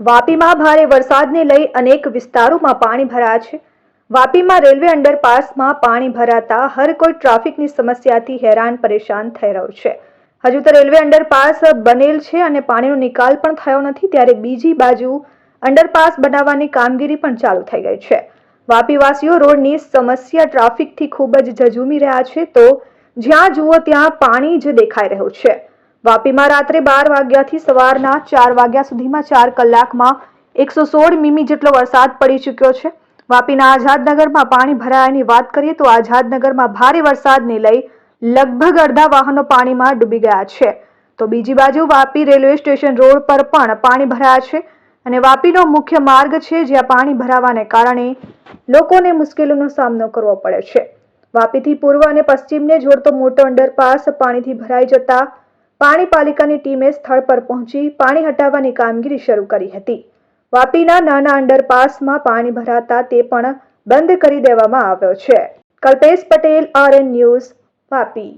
વાપીમાં ભારે વરસાદને લઈ અનેક વિસ્તારોમાં પાણી ભરાયા છે. વાપીમાં રેલવે અંડરપાસમાં પાણી ભરાતા હર કોઈ ટ્રાફિકની સમસ્યાથી હેરાન પરેશાન થઈ રહ્યું છે. હજુ તો રેલવે અંડરપાસ બનેલ છે અને પાણીનો નિકાલ પણ થયો નથી, ત્યારે બીજી બાજુ અંડરપાસ બનાવવાની કામગીરી પણ ચાલુ થઈ ગઈ છે. વાપીવાસીઓ રોડની સમસ્યા ટ્રાફિકથી ખૂબ જ ઝઝૂમી રહ્યા છે, તો જ્યાં જુઓ ત્યાં પાણી જ દેખાઈ રહ્યું છે. વાપીમાં રાત્રે બાર વાગ્યાથી સવારના ચાર વાગ્યા સુધીમાં ચાર કલાકમાં એકસો સોળ મીમી જેટલો વરસાદ પડી ચૂક્યો છે. વાપીના આઝાદનગરમાં પાણી ભરાયાની વાત કરીએ તો આઝાદનગરમાં ભારે વરસાદને લઈ લગભગ અડધા વાહનો પાણીમાં ડૂબી ગયા છે. તો બીજી બાજુ વાપી રેલવે સ્ટેશન રોડ પર પણ પાણી ભરાયા છે અને વાપીનો મુખ્ય માર્ગ છે જ્યાં પાણી ભરાવાને કારણે લોકોને મુશ્કેલીનો સામનો કરવો પડે છે. વાપીથી પૂર્વ અને પશ્ચિમને જોડતો મોટો અંડરપાસ પાણીથી ભરાઈ જતા પાણી પાલિકાની ટીમે સ્થળ પર પહોંચી પાણી હટાવવાની કામગીરી શરૂ કરી હતી. વાપીના નાના અંડરપાસમાં પાણી ભરાતા તે પણ બંધ કરી દેવામાં આવ્યો છે. Kalpesh Patel, RN news, Vapi.